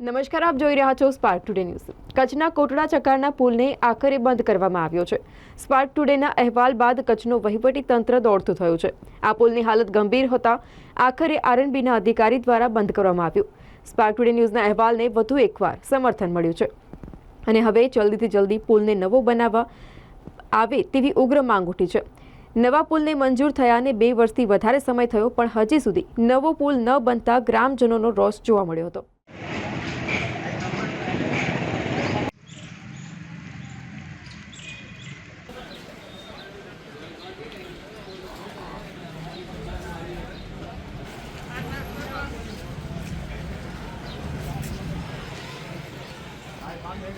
નમસ્કાર, આપ જોઈ રહ્યા છો સ્પાર્ક ટુડે ન્યૂઝ કચ્છના કોટડા ચકારના પુલને આખરે બંધ કરવામાં આવ્યો છે. સ્પાર્ક ટુડેના અહેવાલ બાદ કચ્છનું વહીવટી તંત્ર દોડતું થયું છે. આ પુલની હાલત ગંભીર હોતા આખરે આરએનબીના અધિકારી દ્વારા બંધ કરવામાં આવ્યું. સ્પાર્ક ટુડે ન્યૂઝના અહેવાલને વધુ એકવાર સમર્થન મળ્યું છે. અને હવે જલ્દીથી જલ્દી પુલને નવો બનાવવા આવે તેવી ઉગ્ર માંગ ઉઠી છે. નવા પુલને મંજૂર થયાને બે વર્ષથી વધારે સમય થયો, પણ હજી સુધી નવો પુલ ન બનતા ગ્રામજનોનો રોષ જોવા મળ્યો હતો. Hãy